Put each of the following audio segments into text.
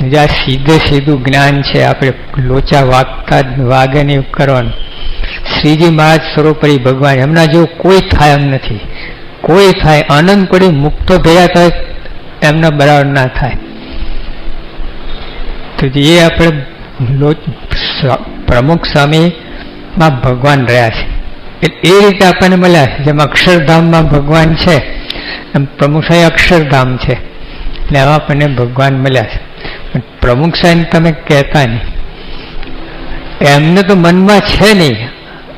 જે સીધે સીધું જ્ઞાન છે, આપણે લોચા વાગતા વાગે કરવાનું શ્રીજી મહારાજ સર્વોપરી ભગવાન, એમના જેવું કોઈ થાય એમ નથી. કોઈ થાય, આનંદ પડી, મુક્તો ભેગા થાય, એમના બરાબર ના થાય. તો એ આપણે પ્રમુખ સ્વામીમાં ભગવાન રહ્યા છે. એ રીતે આપણને મળ્યા જેમ અક્ષરધામમાં ભગવાન છે, એમ પ્રમુખ સ્વામી અક્ષરધામ છે. એટલે એમાં આપણને ભગવાન મળ્યા છે. પ્રમુખ સાહેબ તમે કહેતા નહીં. એમને તો મનમાં છે નહીં.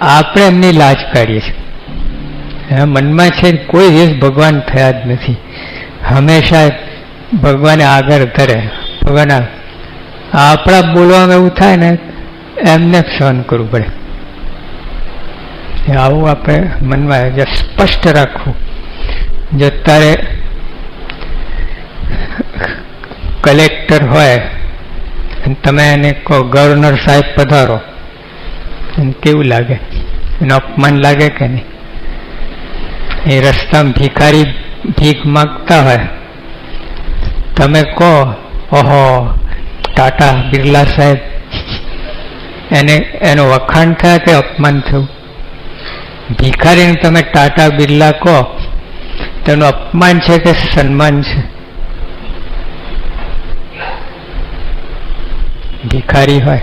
આપણે એમની લાજ કાઢીએ છીએ. મનમાં છે કોઈ દિવસ ભગવાન થયા જ નથી. હંમેશા ભગવાને આગળ ધરે. ભગવાન આપણા બોલવામાં એવું થાય ને, એમને સહન કરવું પડે. આવું આપણે મનમાં સ્પષ્ટ રાખવું. જો તારે કલેક્ટર હોય તમે એને કહો ગવર્નર સાહેબ, પધારો. કેવું લાગે? એનું અપમાન લાગે કે નહીં? એ રસ્તામાં ભિખારી ભીખ માગતા હોય. તમે કહો, ઓહો, ટાટા બિરલા સાહેબ. એને, એનું વખાણ થયા કે અપમાન થયું? ભિખારીને તમે ટાટા બિરલા કહો, તેનું અપમાન છે કે સન્માન છે? ભિખારી હોય.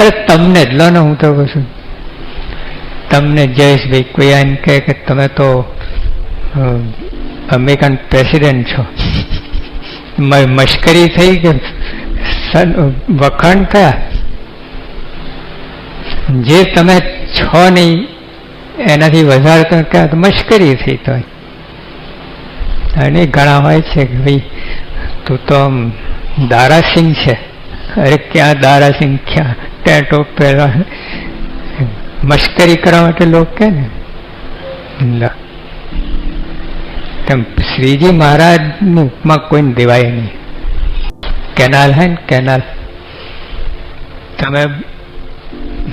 અરે તમને જ, લો ને હું તો કહું છું. તમને જયેશભાઈ કોઈ એમ કહે કે તમે તો અમેરિકન પ્રેસિડેન્ટ છો. મશ્કરી થઈ કે વખાણ થયા જે તમે છો નહીં, એનાથી વધારે તો મશ્કરી થઈ તો અને ઘણા હોય છે કે ભાઈ, તું તો આમ દારાસિંહ છે. અરે ક્યાં દારાસિંહ ક્યાં ટેટો પહેલા મશ્કરી કરવા માટે લોકો કે ને? શ્રીજી મહારાજની ઉપમા કોઈને દેવાય નહીં. કેનાલ હે ને કેનાલ. તમે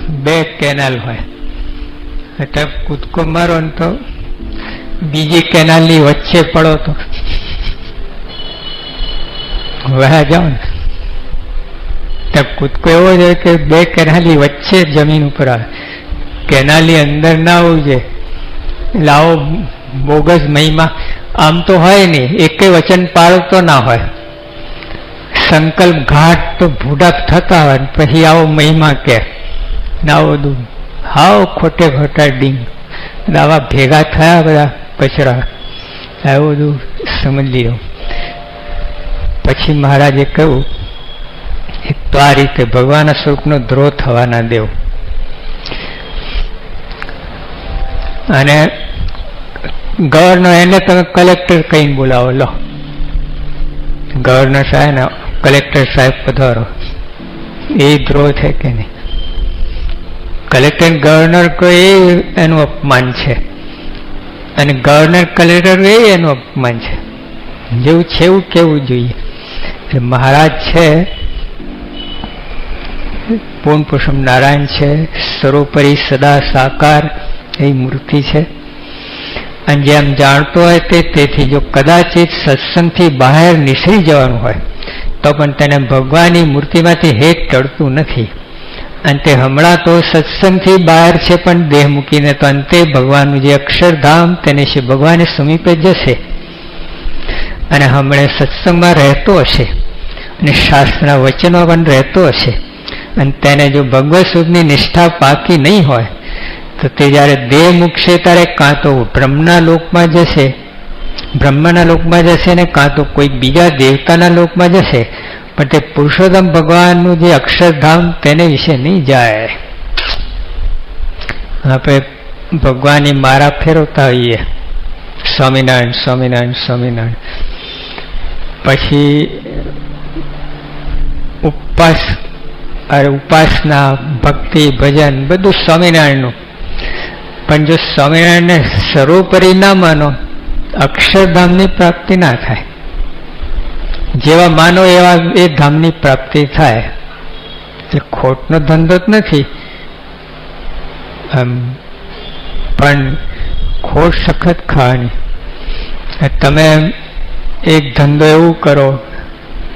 બે કેનાલ હોય. એટલે કૂદકો મારો ને તો બીજી કેનાલની વચ્ચે પડો તો. વહ્યા જાઓ ને. ત્યાં કૂદકો એવો છે કે બે કેનાલી વચ્ચે જમીન ઉપર આવે. કેનાલી અંદર ના આવું છે આવો બોગસ મહિમા. આમ તો હોય નહીં. એકે વચન પાળતો ના હોય. સંકલ્પ ઘાટ તો ભૂડા થતા હોય પછી આવો મહિમા કે. ના બધું હાવ ખોટે ખોટા ડીંગ. આવા ભેગા થયા બધા કચરા આવું બધું સમજી લો. પછી મહારાજે કહ્યું એક તો આ રીતે ભગવાનના સ્વરૂપનો દ્રોહ થવા ના દેવો. અને ગવર્નર એને તમે કલેક્ટર કહીને બોલાવો, લો. ગવર્નર સાહેબ ને કલેક્ટર સાહેબ પધારો. એ દ્રોહ છે કે નહીં? કલેક્ટર ગવર્નર કોઈ એનું અપમાન છે. અને ગવર્નર કલેક્ટર એ એનું અપમાન છે. જેવું છે એવું કેવું જોઈએ. એટલે મહારાજ છે પૂર્ણ પુરુષમ નારાયણ છે. સર્વોપરી સદા સાકાર એ મૂર્તિ છે. અને જેમ જાણતો હોય તે તેથી જો કદાચિત સત્સંગથી બહાર નીસરી જવાનું હોય, તો પણ તેને ભગવાનની મૂર્તિમાંથી હેત ટળતું નથી. અને તે હમણાં તો સત્સંગથી બહાર છે, પણ દેહ મૂકીને તો અંતે ભગવાનનું જે અક્ષરધામ તેને છે ભગવાને સમીપે જશે. અને હમણે સત્સંગમાં રહેતો હશે. અને શાસ્ત્રના વચનો પણ રહેતો હશે. અને તેને જો ભગવત સુખની નિષ્ઠા પાકી નહીં હોય, તો તે જ્યારે દેહ મૂકશે ત્યારે કાં તો બ્રહ્મના લોકમાં જશે, બ્રહ્મના લોકમાં જશે ને કાં તો કોઈ બીજા દેવતાના લોકમાં જશે, પણ તે પુરુષોત્તમ ભગવાનનું જે અક્ષરધામ તેને વિશે નહીં જાય. આપણે ભગવાનની મારા ફેરવતા હોઈએ. સ્વામિનારાયણ સ્વામિનારાયણ સ્વામિનારાયણ. પછી ઉપવાસ ઉપાસના, ભક્તિ, ભજન, બધું સ્વામિનારાયણનું. પણ જો સ્વામિનારાયણને સર્વોપરી ના માનો અક્ષરધામની પ્રાપ્તિ ના થાય, જેવા માનો એવા એ ધામની પ્રાપ્તિ થાય, એટલે ખોટનો ધંધો જ નથી. પણ ખોટ સખત ખાવાની. તમે એક ધંધો એવું કરો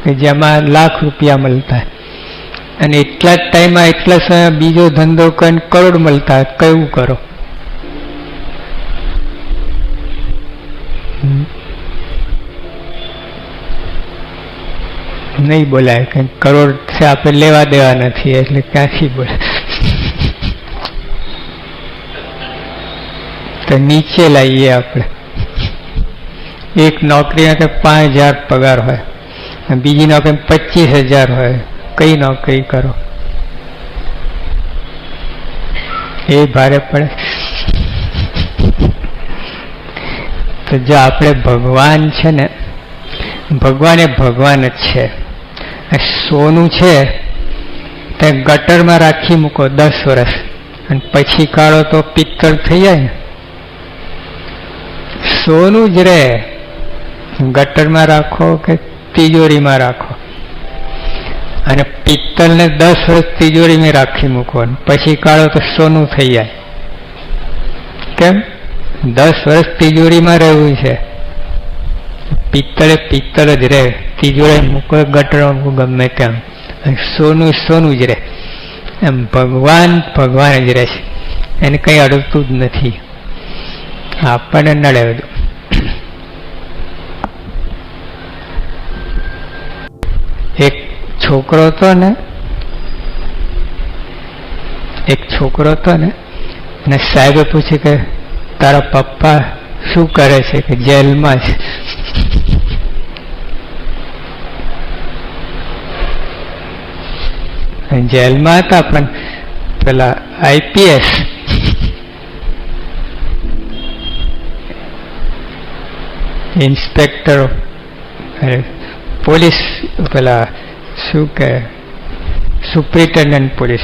કે જેમાં લાખ રૂપિયા મળતા. અને એટલા જ ટાઈમમાં એટલા સમય બીજો ધંધો કરીને કરોડ મળતા કયું કરો? હમ. નહીં બોલાય કે કરોડ છે આપણે લેવા દેવા નથી, એટલે ક્યાંથી બોલે? તો નીચે લાવીએ આપણે. એક નોકરી કે પાંચ હજાર પગાર હોય, અને બીજી નોકરી પચીસ હજાર હોય. કઈ નોકરી કરો. એ ભારે પડે તો જો આપણે ભગવાન છે ને, ભગવાન એ ભગવાન જ છે. સોનું છે, તે ગટરમાં રાખી મૂકો દસ વર્ષ અને પછી કાળો તો પિત્તળ થઈ જાય ને. સોનું જ રહે. ગટરમાં રાખો કે તિજોરીમાં રાખો. અને પિત્તલને દસ વર્ષ તિજોરીમાં રાખી મૂકો પછી કાઢો તો સોનું થઈ જાય. કેમ? દસ વર્ષ તિજોરીમાં રહેવું છે. પિત્તળે પિત્તળ જ રહે. તિજોરી મૂકો ગટર ગમે તેમ. સોનું સોનું જ રહે. એમ ભગવાન ભગવાન જ રહે છે. એને કંઈ અડતું જ નથી. આપણને નડે બધું. એક છોકરો હતો ને, એક છોકરો હતો ને, અને સાહેબે પૂછ્યું કે, તારા પપ્પા શું કરે છે કે જેલમાં છે? જેલમાં હતા, પણ પેલા આઈપીએસ. ઇન્સ્પેક્ટર પોલીસ, પેલા શું કહે? Superintendent police.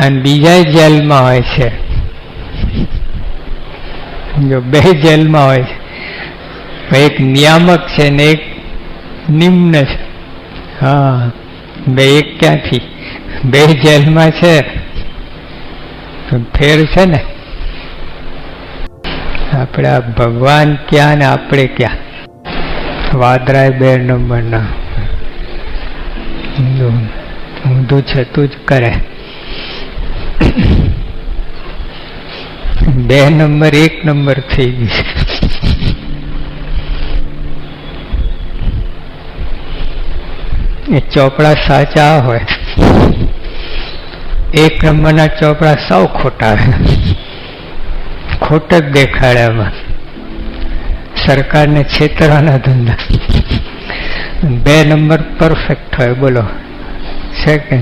અને બીજા જેલમાં હોય છે. જો બે જેલમાં હોય છે. એક નિયામક છે ને એક નિમ્ન છે. હા, બે એક ક્યાંથી? બે જેલમાં છે. ફેર છે ને? આપણા ભગવાન ક્યાં ને આપણે ક્યાં? વાદરાય બે નંબરના. ઊંધું છતું જ કરે બે નંબર એક નંબર થઈ ગઈ એ ચોપડા સાચા હોય એક નંબરના ચોપડા સૌ ખોટા ખોટ જ દેખાડે એમાં સરકારને છેતરવાના ધંધા બે નંબર પરફેક્ટ હોય, બોલો. છે કે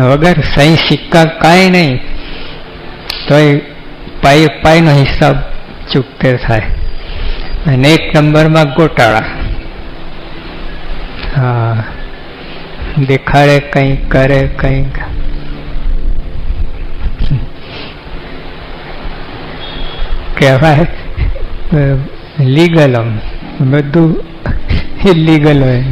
વગર સહી સિક્કા કાંઈ નહીં. તોય પાઈ પાઈનો હિસાબ ચૂકતે થાય. અને એક નંબરમાં ગોટાળા. હા. દેખાડે કંઈ, કરે કંઈક કહેવાય લીગલ આમ બધું ઇલીગલ હોય.